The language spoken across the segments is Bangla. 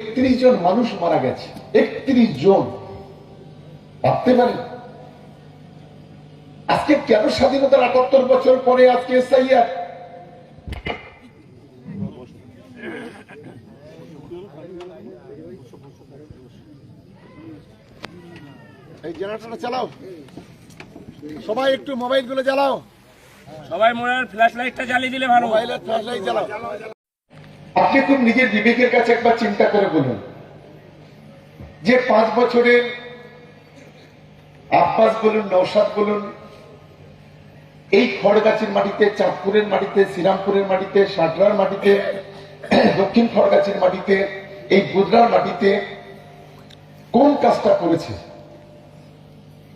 একত্রিশ জন মানুষ মারা গেছে। একত্রিশ জন। ভাবতে পারেন। আজকে কেন স্বাধীনতার আটাত্তর বছর পরে আজকে এসআইআর? এই জেনারেটরটা চালাও। সবাই একটু মোবাইলগুলো চালাও সবাই মনে হয় ফ্ল্যাশ লাইটটা জ্বালিয়ে দিলে ভালো। মোবাইলের ফ্ল্যাশ লাইট চালাও আপনি খুব নিজের বিবেকের কাছে একবার চিন্তা করে বলুন যে পাঁচ বছরের আব্বাস বলুন নৌসাদ বলুন, এই খড়গাছির মাটিতে, চাঁদপুরের মাটিতে, শ্রীরামপুরের মাটিতে, সাঁতরার মাটিতে, দক্ষিণ খড়গাছির মাটিতে, এই গুজরার মাটিতে কোন কাজটা করেছে?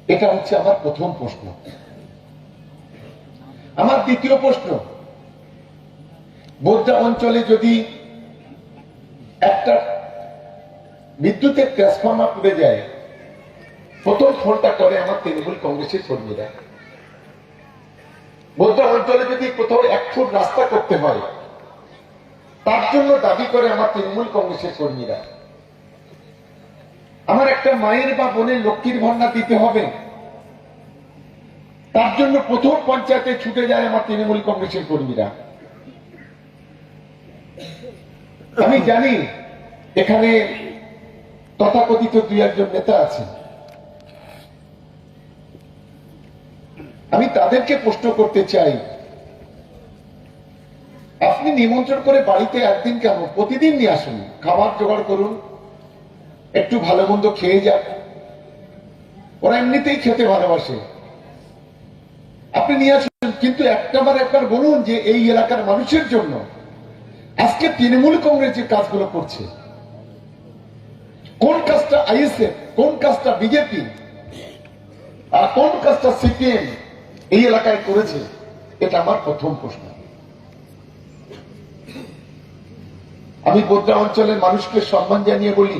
এটা হচ্ছে আমার প্রথম প্রশ্ন। আমার দ্বিতীয় প্রশ্ন বোদ্রা অঞ্চলে যদি একটা বিদ্যুতের ট্রান্সফর্মার পুড়ে যায়, প্রথম ফোনটা করে আমার তৃণমূল কংগ্রেসের কর্মীরা। বোদ্রা অঞ্চলে যদি কোথাও এক ফুট রাস্তা করতে হয়, তার জন্য দাবি করে আমার তৃণমূল কংগ্রেসের কর্মীরা। আমার একটা মায়ের বা বোনের লক্ষ্মীর ভান্ডার দিতে হবে। তার জন্য প্রথম পঞ্চায়েতে ছুটে যায় আমার তৃণমূল কংগ্রেসের কর্মীরা। আমি জানি এখানে তথাকথিত দুই একজন নেতা আছেন। আমি তাদেরকে প্রশ্ন করতে চাই, আপনি নিমন্ত্রণ করে বাড়িতে একদিন কেন? প্রতিদিন নিয়ে আসুন, খাবার জোগাড় করুন, একটু ভালো মন্দ খেয়ে যাক ওরা এমনিতেই খেতে ভালোবাসে। আপনি নিয়ে আসুন, কিন্তু একটা একটাবার একবার বলুন যে এই এলাকার মানুষের জন্য। আজকে তৃণমূল কংগ্রেস যে কাজগুলো করছে, কোন কাজটা আইএসএফ, কোন কাজটা বিজেপি, আর কোন কাজটা সিপিএম এই এলাকায় করেছে, এটা আমার প্রথম প্রশ্ন। আমি বোদ্রা অঞ্চলের মানুষকে সম্মান জানিয়ে বলি,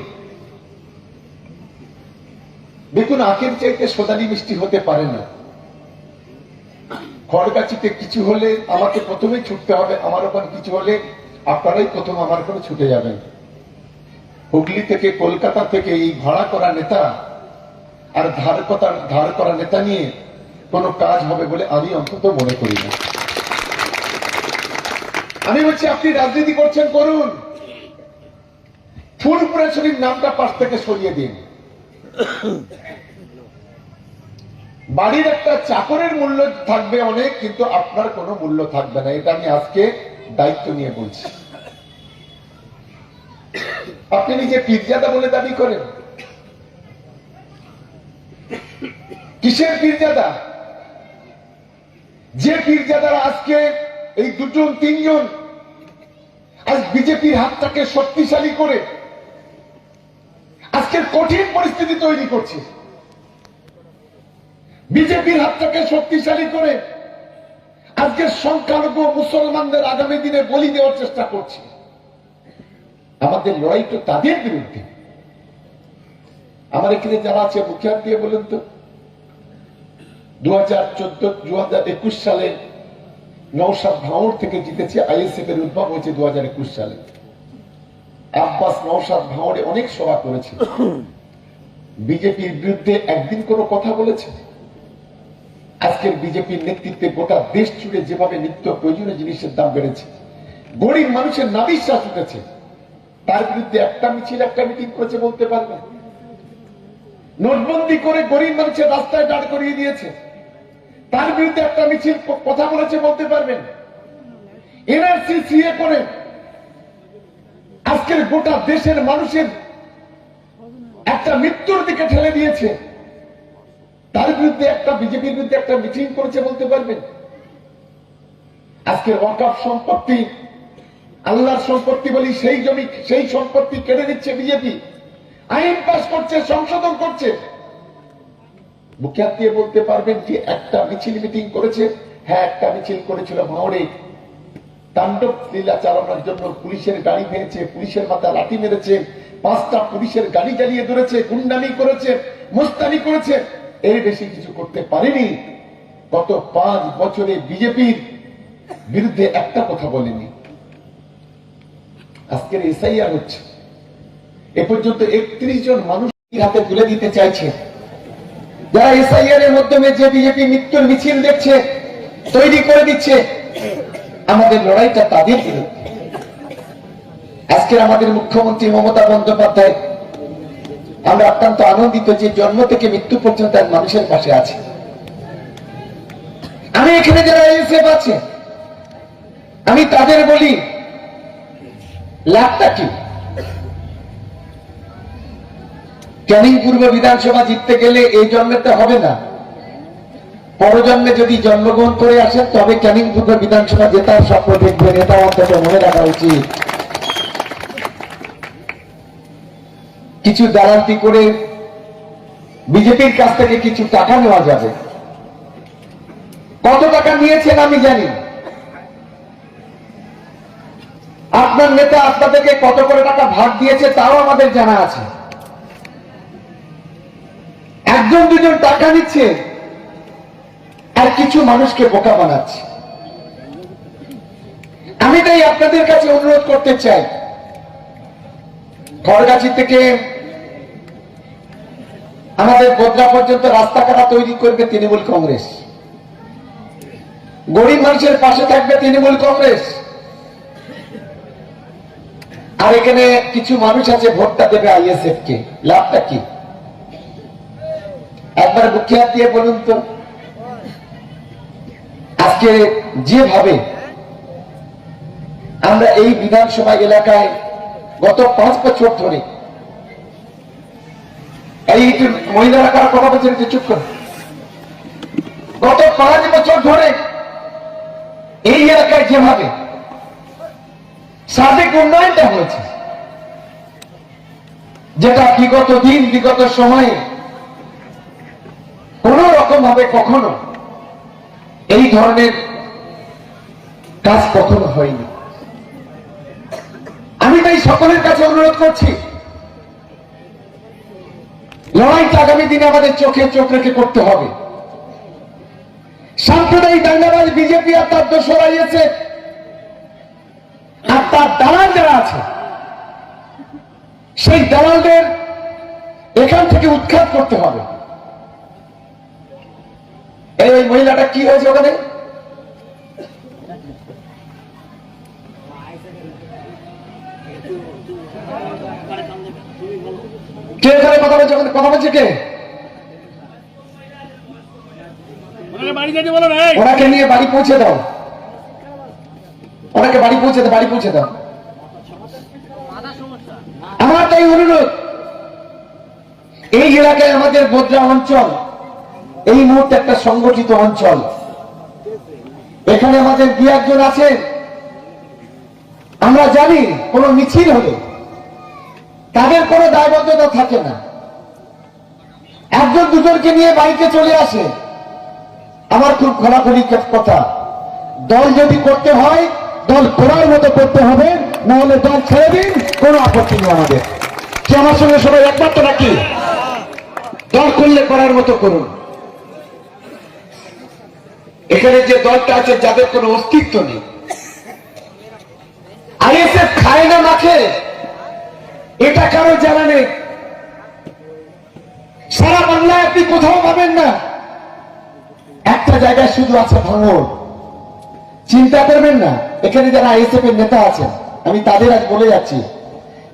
দেখুন আখের চাইতে সোদানি মিষ্টি হতে পারে না। খড়গাছিতে কিছু হলে আমাকে প্রথমে ছুটতে হবে, আমার ওখানে কিছু হলে আপনারাই প্রথম আমার ওখানে ছুটে যাবেন। হুগলি থেকে কলকাতা থেকে এই ভাড়া করা নেতা আর ধার কথা ধার করা নেতা নিয়ে কোনো কাজ হবে বলে আমি অন্তত মনে করি না। আমি বলছি, আপনি রাজনীতি করছেন, করুন। ফুলপুরা শরীর নামটা পাশ থেকে সরিয়ে দিন। বাড়ির একটা চাকরের মূল্য থাকবে অনেক, কিন্তু আপনার কোনো মূল্য থাকবে না। এটা আমি আজকে দায়িত্ব নিয়ে বলছি। আপনি নিজে পীরজাদা বলে দাবি করেন। কিসের পীরজাদা? যে পীরজাদারা আজকে এই দুজন, তিনজন আজ বিজেপির হাতটাকে শক্তিশালী করে আজকের কঠিন পরিস্থিতি তৈরি করছে। বিজেপির হাতটাকে শক্তিশালী করে আজকে সংখ্যালঘু মুসলমানদের আগামী দিনে বলি দেওয়ার চেষ্টা করছে। আমাদের লড়াই তো তাদের বিরুদ্ধে। আমার এখানে যারা আছে মুখিয়ার দিয়ে বলুন তো। দু হাজার চোদ্দ দু হাজার একুশ সালে নৌসাদ ভাঙড় থেকে জিতেছে আইএসএফ এর উদ্ভব হয়েছে দু হাজার একুশ সালে। আব্বাস নৌসাদ ভাঙড়ে অনেক সভা করেছে। বিজেপির বিরুদ্ধে একদিন কোনো কথা বলেছে? আজকের বিজেপির নেতৃত্বে গোটা দেশ জুড়ে যেভাবে নিত্য প্রয়োজনীয় জিনিসের দাম বেড়েছে, গরিব মানুষের নাবিশ্বাস উঠেছে, তার বিরুদ্ধে একটা মিছিল, একটা মিটিং করেছে বলতে পারবে? নোটবন্দি করে গরিব মানুষের রাস্তায় দাঁড় করিয়ে দিয়েছে, তার বিরুদ্ধে একটা মিছিল কথা বলেছে বলতে পারবেন এনআরসি, সিএ করে আজকের গোটা দেশের মানুষের একটা মৃত্যুর দিকে ঠেলে দিয়েছে। তার বিরুদ্ধে একটা, বিজেপির বিরুদ্ধে একটা মিটিং করেছে বলতে পারবেন? আজকের ওয়াকাফ সম্পত্তি, আল্লাহর সম্পত্তি বলি, সেই জমি, সেই সম্পত্তি কেড়ে নিচ্ছে বিজেপি। আইন পাস করছে, সংশোধন করছে। মুখে বলতে পারবেন যে একটা মিছিল মিটিং করেছে। হ্যাঁ একটা মিছিল করেছিল ভাঁড়ে তাণ্ডব, লীলা চালানোর জন্য পুলিশের গাড়ি ভেঙেছে, পুলিশের মাথা লাঠি মেরেছে, পাঁচটা পুলিশের গাড়ি জ্বালিয়ে ধরেছে, গুন্ডামি করেছে, মোস্তানি করেছে। এর বেশি কিছু করতে পারেনি। গত পাঁচ বছরে বিজেপির বিরুদ্ধে একটা কথা বলেনি। আজকের এসআইআর হচ্ছে। এ পর্যন্ত একত্রিশ জন মানুষ হাতে তুলে দিতে চাইছে। যারা এসআইআর এর মাধ্যমে যে বিজেপি মৃত্যুর মিছিল দেখছে, তৈরি করে দিচ্ছে, আমাদের লড়াইটা তাদের বিরুদ্ধে। আজকের আমাদের মুখ্যমন্ত্রী মমতা বন্দ্যোপাধ্যায় আমরা অত্যন্ত আনন্দিত যে জন্ম থেকে মৃত্যু পর্যন্ত এক মানুষের পাশে আছে। আমি এখানে যারা এসএফ আছে, আমি তাদের বলি, লাভটা কি? ক্যানিং পূর্ব বিধানসভা জিততে গেলে এই জন্মেতে হবে না? পরজন্মে যদি জন্মগ্রহণ করে আসেন, তবে ক্যানিং পূর্ব বিধানসভা জেতার স্বপ্ন দেখবেন এটা অন্তত মনে রাখা উচিত। কিছু দালালতি করে বিজেপির কাছ থেকে কিছু টাকা নেওয়া যাবে। কত টাকা নিয়েছেন আমি জানি। আপনার নেতা আপনাদেরকে কত করে টাকা ভাগ দিয়েছে তাও আমাদের জানা আছে। একজন দুজন টাকা নিচ্ছে আর কিছু মানুষকে বোকা বানাচ্ছে। আমি তাই আপনাদের কাছে অনুরোধ করতে চাই। খড়গাছি থেকে আমাদের বোদরা পর্যন্ত রাস্তা কাটা তৈরি করবে তৃণমূল কংগ্রেস। গরিব মানুষের পাশে থাকবে তৃণমূল কংগ্রেস। আর এখানে কিছু মানুষ আছে, ভোটটা দেবে আইএসএফ কে লাভটা কি? একবার মুখে হাত দিয়ে বলুন তো। আজকে যেভাবে আমরা এই বিধানসভা এলাকায় গত পাঁচ বছর ধরে এই মহিলারা কারা কথা বলছেন চুপ করুন গত পাঁচ বছর ধরে এই এলাকায় যেভাবে সার্বিক উন্নয়নটা হয়েছে, যেটা বিগত দিন, বিগত সময়ে কোন রকম ভাবে কখনো এই ধরনের কাজ কখনো হয়নি। আমি তাই সকলের কাছে অনুরোধ করছি লড়াইটা আগামী দিনে আমাদের চোখে চোখ রেখে করতে হবে। সাম্প্রদায়িক দাঙ্গাবাজ বিজেপি আর তার দোষরা ইয়েছে আর তার দালাল যারা আছে, সেই দালালদের এখান থেকে উৎখাত করতে হবে। এই মহিলাটা কি হয়েছে ওখানে কে এখানে কথা বলছে কে? ওনাকে নিয়ে বাড়ি পৌঁছে দাও। ওনাকে বাড়ি পৌঁছে দাও বাড়ি পৌঁছে দাও। আমার তাই অনুরোধ এই এলাকায় আমাদের বোদ্রা অঞ্চল এই মুহূর্তে একটা সংগঠিত অঞ্চল। এখানে আমাদের দু একজন আছেন। আমরা জানি কোন মিছিল হলে তাদের কোনো দায়বদ্ধতা থাকে না। একজন দুজনকে নিয়ে বাড়িতে চলে আসে। আমার খুব খোলাখুলি কথা। দল যদি করতে হয়, দল করার মতো করতে হবে, নাহলে দল ছেড়ে দিন, কোনো আপত্তি নেই আমাদের। কি আমার সঙ্গে সবাই একমাত্র নাকি? দল করলে করার মতো করুন। এখানে যে দলটা আছে, যাদের কোনো অস্তিত্ব নেই। আইএসএফ খায় না মাখে। এটা কারও জানা নেই। সারা বাংলায় আপনি কোথাও পাবেন না। একটা জায়গায় শুধু আছে ভাঙর চিন্তা করবেন না, এখানে যারা আইএসএফ এর নেতা আছেন, আমি তাদের আজ বলে যাচ্ছি,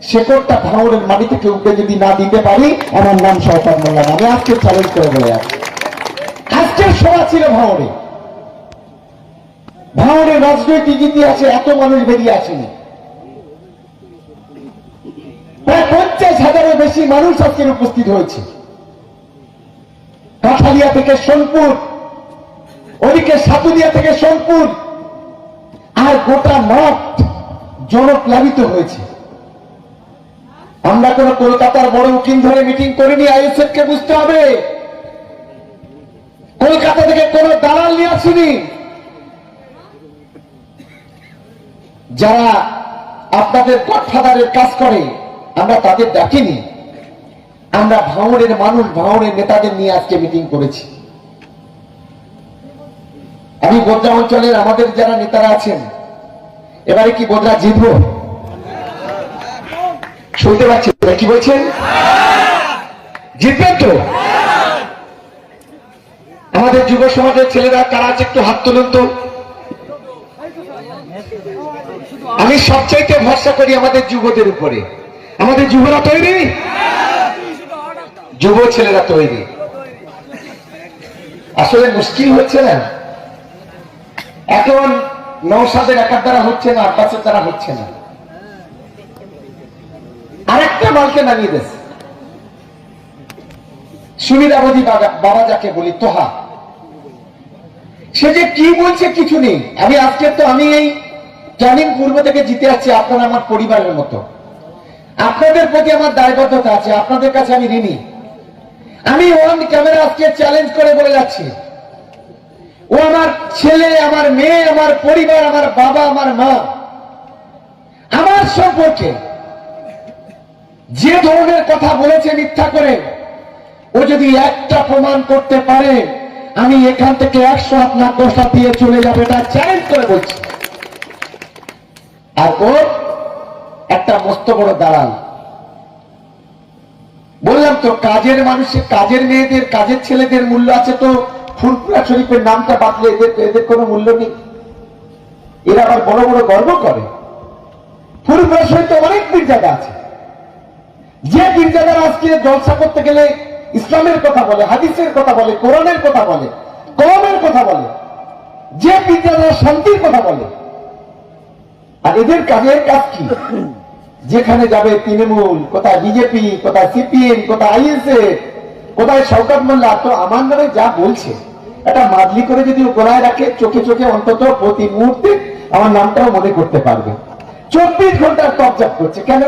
শেকড়টা ভাঙরের মাটি থেকে উপরে যদি না দিতে পারি, আমার নাম সরকার মোল্লা আমি আজকে চ্যালেঞ্জ করে বলে যাচ্ছি। আজকের সভা ছিল ভাঙরে ভাঙরের রাজনৈতিক ইতিহাসে এত মানুষ বেরিয়ে আসেনি। প্রায় পঞ্চাশ হাজারের বেশি মানুষ আজকের উপস্থিত হয়েছে। কাঠালিয়া থেকে সোনপুর, ওদিকে সাতুদিয়া থেকে সোনপুর, আর গোটা মাঠ জনপ্লাবিত হয়েছে। আমরা কোন কলকাতার বড় উকিল ধরে মিটিং করিনি আইএসএফ কে বুঝতে হবে। কলকাতা থেকে কোন দালাল নিয়ে আসিনি। যারা আপনাদের গডফাদারের কাজ করে, আমরা তাদের ডাকিনি। আমরা ভাঙড়ের মানুষ ভাঙড়ের নেতাদের নিয়ে আজকে মিটিং করেছি। আমি বোদ্রা অঞ্চলের আমাদের যারা নেতারা আছেন, এবারে কি বোদ্রা জিতবো? শুনতে পাচ্ছি কি বলছেন? জিতবেন তো? আমাদের যুব সমাজের ছেলেরা কারা আছে একটু হাত তুলুন তো। আমি সবচাইতে ভরসা করি আমাদের যুবদের উপরে। আমাদের যুবরা তৈরি? যুব ছেলেরা তৈরি। আসলে মুশকিল হচ্ছে না? এখন নৌসাদের একার দ্বারা হচ্ছে না, আব্বাসের দ্বারা হচ্ছে না। আরেকটা মালকে নামিয়ে দিয়েছে সুবিধাবধি বাবা যাকে বলি, তোহা। সে যে কি বলছে কিছু নেই। আমি আজকে তো আমি এই ক্যানিং পূর্ব থেকে জিতে যাচ্ছি আপনারা আমার পরিবারের মতো। আপনাদের প্রতি আমার দায়বদ্ধতা আছে, আপনাদের কাছে আমি ঋণী। আমি ওয়ান ক্যামেরা আজকে চ্যালেঞ্জ করে বলে যাচ্ছি। ও আমার ছেলে, আমার মেয়ে, আমার পরিবার, আমার বাবা, আমার মা। আমার সম্পর্কে যে ধরনের কথা বলেছে মিথ্যা করে, ও যদি একটা প্রমাণ করতে পারে, আমি এখান থেকে একশো না দশটা দিয়ে চলে যাবে, এটা চ্যালেঞ্জ করে বলছি। আর ও একটা মস্ত বড় বললাম তো কাজের মানুষের কাজের মেয়েদের, কাজের ছেলেদের মূল্য আছে তো ফুলপুরা শরীফের নামটা বাদলে এদের এদের কোনো মূল্য নেই। এরা আবার বড় বড় গর্ব করে। ফুলপুরা শরীফে অনেক জায়গা আছে। যে পীর জায়গার আজকে জলসা করতে গেলে ইসলামের কথা বলে, হাদিসের কথা বলে, কোরআনের কথা বলে কলমের কথা বলে, যে জায়গা শান্তির কথা বলে। আর এদের কাজের কাজ কি? যেখানে যাবে তৃণমূল, কোথায় বিজেপি, কোথায় সিপিএম, কোথায় আইএসএফ কোথায় শওকত মোল্লা, তো আমার নামে যা বলছে এটা মাদলি করে যদি গোড়ায় রাখে, চোখে চোখে অন্তত প্রতি মুহূর্তে আমার নামটাও মনে করতে পারবে চব্বিশ ঘণ্টার তবজাপ করছে কেন?